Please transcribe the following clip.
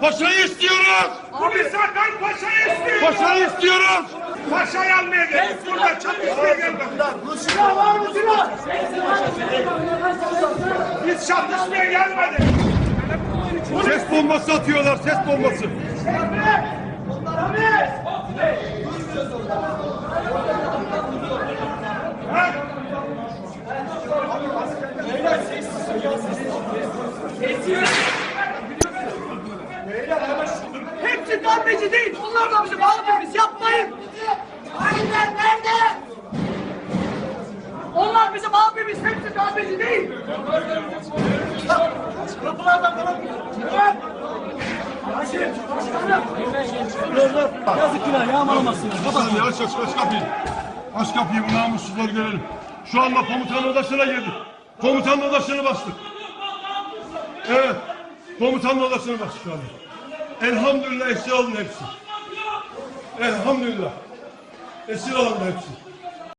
Paşayı istiyoruz. Abi Sakal Paşa'yı istiyor. Paşayı istiyoruz. Paşa'yı almaya geldik. Burada çatışmaya geldik. Silah var mı silah? Biz çatışmaya gelmedik. Ses bombası atıyorlar, ses bombası. Hepsi darbeci değil. Onlar da bizim abimiz. Yapmayın. Hainler nerede? Onlar bizim abimiz. Hepsi darbeci değil. Kapılardan falan. Haşim, başkanım. Yazık günah yağmalamasın. Sen aç aç aç kapıyı. Aç kapıyı bu namussuzları görelim. Şu anda komutanın odasına girdik. Komutanın odasını bastık. Evet. Komutanın odasını bastık şu anda. Elhamdülillah esir alın hepsi. Elhamdülillah. Esir alın hepsi.